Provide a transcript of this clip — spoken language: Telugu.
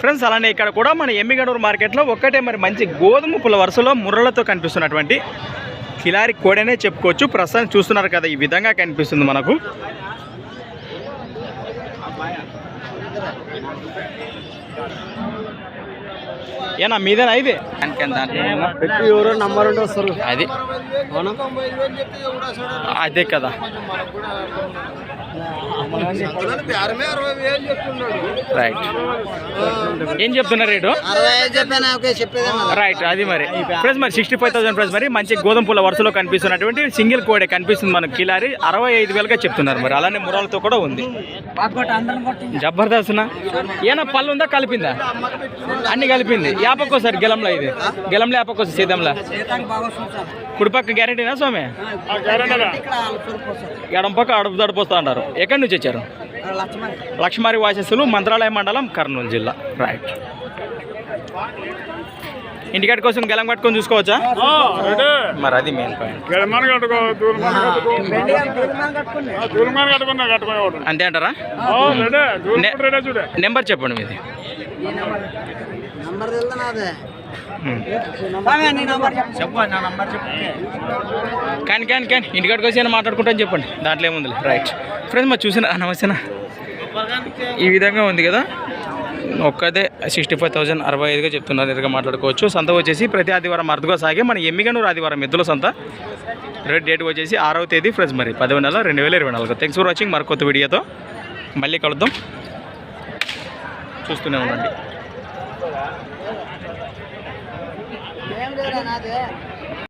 ఫ్రెండ్స్ అలానే ఇక్కడ కూడా మన ఎమ్మిగడూరు మార్కెట్లో ఒక్కటే మరి మంచి గోధుమ పుల వరుసలో ముర్రలతో కనిపిస్తున్నటువంటి కిలారి కోడనే చెప్పుకోవచ్చు. ప్రస్తుతం చూస్తున్నారు కదా ఈ విధంగా కనిపిస్తుంది మనకు. ఏనా మీదేనా ఇది? పెట్టి ఎవరో నంబర్ ఉంటే వస్తారు. అది. అదే కదా. రైట్ ఏం చెప్తున్నారు రేటు? రైట్ అది మరి. ప్రైస్ మరి సిక్స్టీ ఫైవ్ థౌసండ్ ప్రైస్ మరి. మంచి గోధుమ పూల వరుసలో కనిపిస్తున్నటువంటి సింగిల్ కోడే కనిపిస్తుంది మనకు కిలారి. అరవై ఐదు వేలుగా చెప్తున్నారు మరి. అలానే మురాలతో కూడా ఉంది. జబర్దస్త్ ఏనా పళ్ళు ఉందా కలిపిందా? అన్ని కలిపింది. యాపక్కోసారి గెలంలో ఇది. గెలంలో యాపక్కోసారి సీతంలో కుడిపక్క గ్యారెంటీనా స్వామి? ఎడం పక్క అడుపు తడిపోస్తా అంటారు. ఎక్కడి నుంచి వచ్చారు? లక్ష్మారి వాసస్సులు మంత్రాలయ మండలం కర్నూలు జిల్లా. రైట్ ఇంటికాటి కోసం గెలం కట్టుకొని చూసుకోవచ్చా? మరి అది మెయిన్ పాయింట్ అంతే అంటారా? నెంబర్ చెప్పండి మీది. నంబర్ తెలుదా నాదే? ఉమ్. చెప్పు నా నంబర్ చెప్పు. కానీ కానీ కానీ ఇంటికాడికి వచ్చి మాట్లాడుకుంటాను చెప్పండి. దాంట్లో ఏముంది రైట్. ఫ్రెండ్స్ మరి చూసిన నమస్తేనా? ఈ విధంగా ఉంది కదా? ఒక్కదే సిక్స్టీ ఫైవ్ థౌసండ్ అరవై ఐదుగా చెప్తున్నారు ఇదిగా మాట్లాడుకోవచ్చు. సంత వచ్చేసి ప్రతి ఆదివారం అరుదుగా సాగే మన ఎమ్మిగనూరు ఆదివారం ఎద్దుల సంత. రేట్ డేట్ వచ్చేసి ఆరవ తేదీ ఫ్రెండ్స్ మరి పదవ నెల రెండు వేల ఇరవై నాలుగు. థ్యాంక్స్ ఫర్ వాచింగ్ మరి కొత్త వీడియోతో మళ్ళీ కలుద్దాం. చూస్తూనే ఉండండి.